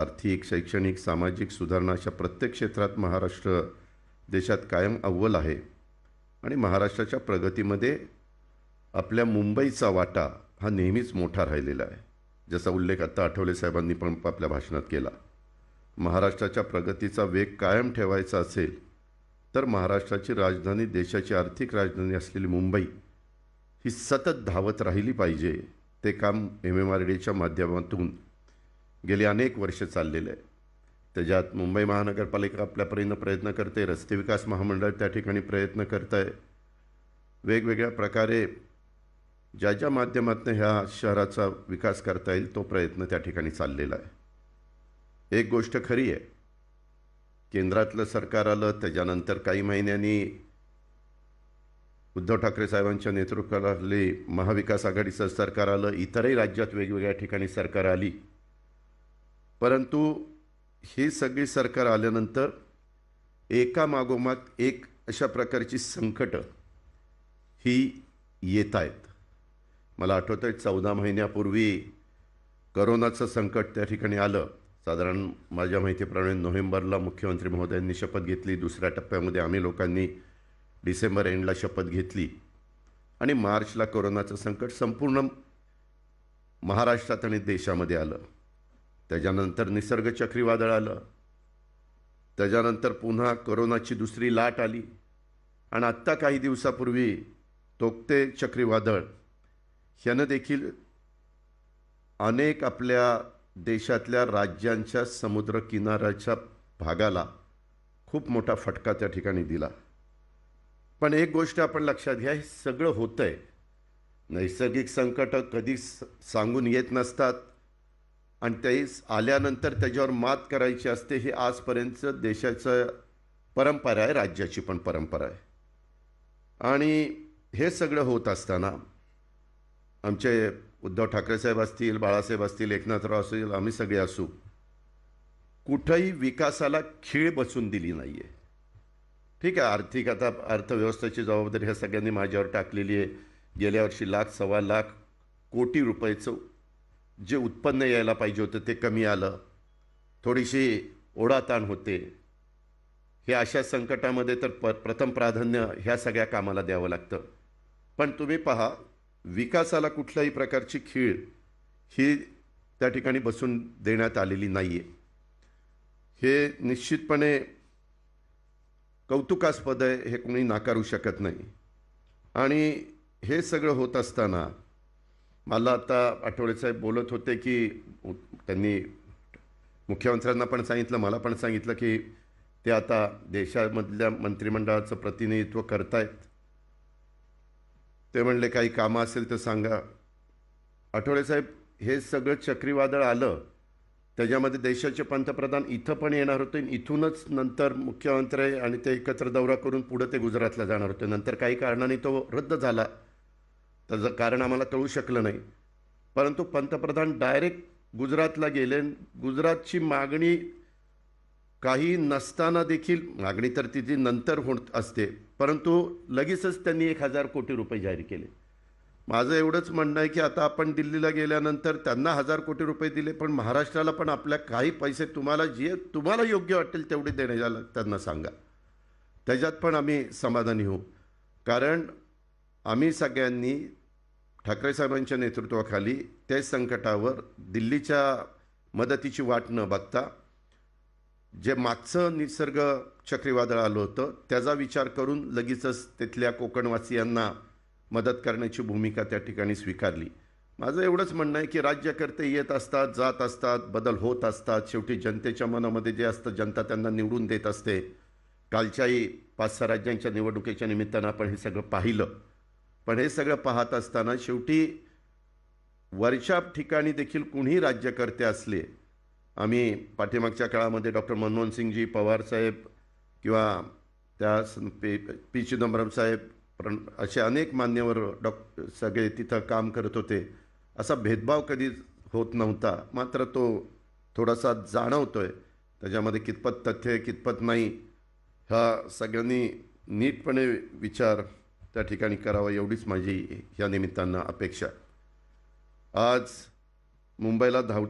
आर्थिक शैक्षणिक सामाजिक सुधारणा अशा प्रत्येक क्षेत्रात महाराष्ट्र देशात कायम अव्वल आहे. आणि महाराष्ट्राच्या प्रगतीमध्ये आपल्या मुंबईचा वाटा हा नेहमीच मोठा राहिलेला आहे. जसा उल्लेख आत्ता आठवले साहेबांनी पण आपल्या भाषणात केला. महाराष्ट्राच्या प्रगतीचा वेग कायम ठेवायचा असेल तर महाराष्ट्राची राजधानी देशाची आर्थिक राजधानी असलेली मुंबई ही सतत धावत राहिली पाहिजे. ते काम एम एम आर डीच्या माध्यमातून गेली अनेक वर्ष चाललेलं आहे. त्याच्यात मुंबई महानगरपालिका आपल्यापर्यंत प्रयत्न करते रस्ते विकास महामंडळ त्या ठिकाणी प्रयत्न करत आहे वेगवेगळ्या प्रकारे ज्या ज्या माध्यमातून ह्या शहराचा विकास करता येईल तो प्रयत्न त्या ठिकाणी चाललेला आहे. एक गोष्ट खरी आहे केंद्रातलं सरकार आलं त्याच्यानंतर काही महिन्यांनी उद्धव ठाकरे साहेबांच्या नेतृत्वाखाली महाविकास आघाडीचं सरकार आलं इतरही राज्यात वेगवेगळ्या ठिकाणी सरकार आली. परंतु ही सगळी सरकार आल्यानंतर एका मागोमाग एक अशा प्रकारची संकटं ही येत आहेत. मला आठवतं आहे चौदा महिन्यापूर्वी करोनाचं संकट त्या ठिकाणी आलं. साधारण माझ्या माहितीप्रमाणे नोव्हेंबरला मुख्यमंत्री महोदयांनी शपथ घेतली. दुसऱ्या टप्प्यामध्ये आम्ही लोकांनी डिसेंबर एंडला शपथ घेतली. आणि मार्चला कोरोनाचं संकट संपूर्ण महाराष्ट्रात आणि देशामध्ये आलं. त्याच्यानंतर निसर्ग चक्रीवादळ आलं. त्याच्यानंतर पुन्हा कोरोनाची दुसरी लाट आली. आणि आत्ता काही दिवसापूर्वी तोक्ते चक्रीवादळ ह्यानं देखील अनेक आपल्या देशातल्या राज्यांच्या समुद्रकिनाऱ्याच्या भागाला खूप मोठा फटका त्या ठिकाणी दिला. पण एक गोष्ट आपण लक्षात घ्या हे सगळं होतं आहे नैसर्गिक संकटं कधी सांगून येत नसतात. आणि ते आल्यानंतर त्याच्यावर मात करायची असते ही आजपर्यंत देशाचं परंपरा आहे राज्याची पण परंपरा आहे. आणि हे सगळं होत असताना आमचे उद्धव ठाकरे साहेब असतील बाळासाहेब असतील एकनाथराव असतील आम्ही सगळे असू कुठंही विकासाला खीळ बसून दिली नाही आहे ठीक आहे आर्थिक आता अर्थव्यवस्थेची जबाबदारी ह्या सगळ्यांनी माझ्यावर टाकलेली आहे. गेल्या वर्षी लाख सव्वा लाख कोटी रुपयाचं जे उत्पन्न यायला पाहिजे होतं ते कमी आलं. थोडीशी ओढाताण होते. हे अशा संकटामध्ये तर प प्रथम प्राधान्य ह्या सगळ्या कामाला द्यावं लागतं. पण तुम्ही पहा विकासाला कुठल्याही प्रकारची खीळ ही त्या ठिकाणी बसून देण्यात आलेली नाही आहे हे निश्चितपणे कौतुकास्पद आहे हे कोणी नाकारू शकत नाही. आणि हे सगळं होत असताना मला आता आठवले साहेब बोलत होते की त्यांनी मुख्यमंत्र्यांना पण सांगितलं मला पण सांगितलं की ते आता देशामधल्या मंत्रिमंडळाचं प्रतिनिधित्व करतायत. ते म्हणले काही कामं असेल तर सांगा. आठवले साहेब हे सगळं चक्रीवादळ आलं त्याच्यामध्ये देशाचे पंतप्रधान इथं पण येणार होते इथूनच नंतर मुख्यमंत्री आणि ते एकत्र दौरा करून पुढं ते गुजरातला जाणार होते. नंतर काही कारणाने तो रद्द झाला. त्याचं कारण आम्हाला कळू शकलं नाही. परंतु पंतप्रधान डायरेक्ट गुजरातला गेले. गुजरातची मागणी काही नसताना देखील मागणी तर तिची नंतर होत असते. परंतु लगेचच त्यांनी एक हजार कोटी रुपये जाहीर केले. माझं एवढंच म्हणणं आहे की आता आपण दिल्लीला गेल्यानंतर त्यांना हजार कोटी रुपये दिले पण महाराष्ट्राला पण आपल्या काही पैसे तुम्हाला जे तुम्हाला योग्य वाटेल तेवढे देण्याला त्यांना सांगा. त्याच्यात पण आम्ही समाधानी होऊ. कारण आम्ही सगळ्यांनी ठाकरे साहेबांच्या नेतृत्वाखाली त्या संकटावर दिल्लीच्या मदतीची वाट न बघता जे मागचं निसर्ग चक्रीवादळ आलं होतं त्याचा विचार करून लगेचच तिथल्या कोकणवासियांना मदत करण्याची भूमिका त्या ठिकाणी स्वीकारली. माझं एवढंच म्हणणं आहे की राज्यकर्ते येत असतात जात असतात बदल होत असतात. शेवटी जनतेच्या मनामध्ये जे असतं जनता त्यांना निवडून देत असते. कालच्याही पाच सहा राज्यांच्या निवडणुकीच्या निमित्तानं आपण हे सगळं पाहिलं. पण हे सगळं पाहत असताना शेवटी वरच्या ठिकाणी देखील कुणीही राज्यकर्ते असले आम्ही पाठीमागच्या काळामध्ये डॉक्टर मनमोहन सिंगजी पवारसाहेब किंवा त्या पी पी चिदंबरम साहेब प्रण असे अनेक मान्यवर डॉक्टर सगळे तिथं काम करत होते. असा भेदभाव कधीच होत नव्हता. मात्र तो थोडासा जाणवतो आहे त्याच्यामध्ये कितपत तथ्य आहे कितपत नाही ह्या सगळ्यांनी नीटपणे विचार त्या ठिकाणी करावा एवढीच माझी या निमित्तानं अपेक्षा. आज मुंबईला धावता